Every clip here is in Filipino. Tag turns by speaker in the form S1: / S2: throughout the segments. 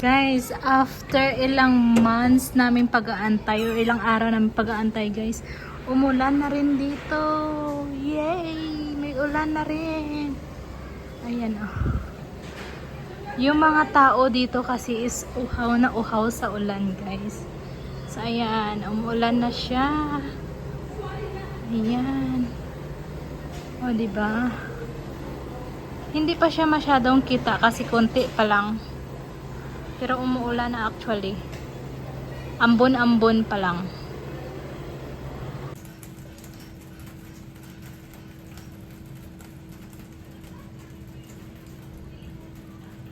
S1: Guys, after ilang months namin pag-aantay ilang araw namin pag-aantay guys, umulan na rin dito. Yay! May ulan na rin. Ayan oh. Yung mga tao dito kasi is uhaw na uhaw sa ulan guys. So ayan, umuulan na siya. Ayan. O, di ba? Hindi pa siya masyadong kita kasi konti pa lang. Pero umuulan na actually. Ambon-ambon pa lang.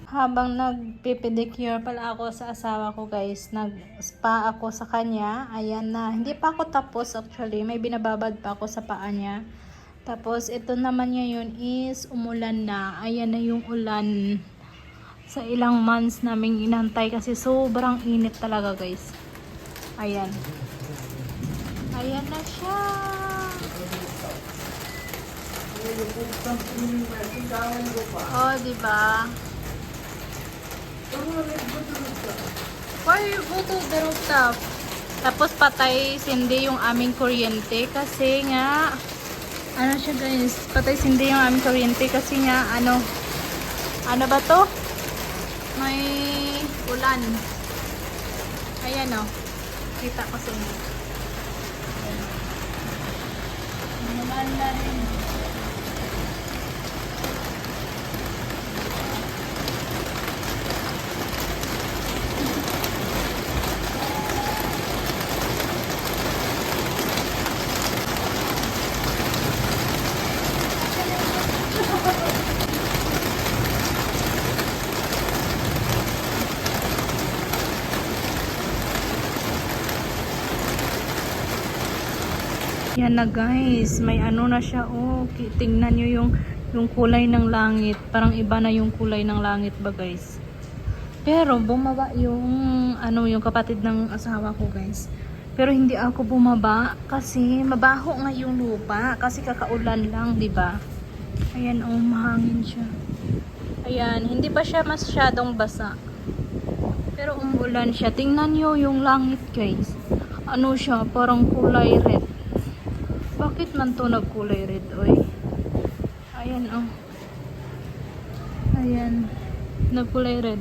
S1: Habang nagpipedicure pala ako sa asawa ko guys, nag-spa ako sa kanya. Ayan na. Hindi pa ako tapos actually. May binababad pa ako sa paa niya. Tapos ito naman ngayon is umulan na. Ayan na yung ulan sa ilang months naming inantay kasi sobrang init talaga guys. Ayan. Ayan na siya. Oh, di ba? Why you go to the rooftop? Tapos patay sindi yung aming kuryente kasi nga ano siya guys, patay sindi yung aming kuryente kasi nga ano ano ba to? May ulan. Ayan o. Kita ko sa inyo. Ayan. Ulan na rin. Yan na guys, may ano na siya oh. Tingnan nyo yung yung kulay ng langit. Parang iba na yung kulay ng langit ba guys? Pero bumaba yung ano yung kapatid ng asawa ko guys. Pero hindi ako bumaba kasi mabaho nga yung lupa kasi kakaulan lang, 'di ba? Ayan oh, mahangin siya. Ayan, hindi pa siya masyadong basa. Pero umulan siya. Tingnan nyo yung langit guys. Ano siya, parang kulay red. Bakit man to nagkulay red, oy? Ayan, oh. Ayan. Nagkulay red.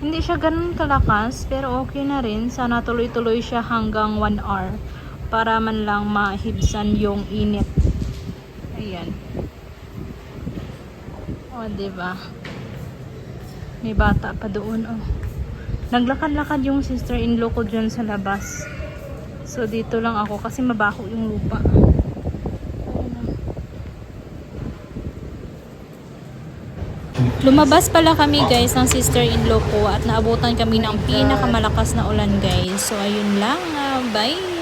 S1: Hindi siya ganun kalakas, pero okay na rin. Sana tuloy-tuloy siya hanggang 1 hour. Para man lang mahibsan yung init. Ayan. O, oh, diba? May bata pa doon, oh. Naglakad-lakad yung sister-in-law ko dyan sa labas. So, dito lang ako kasi mabaho yung lupa. Lumabas pala kami guys ng sister-in-law ko at naabutan kami ng pinakamalakas na ulan guys. So, ayun lang. ah, bye!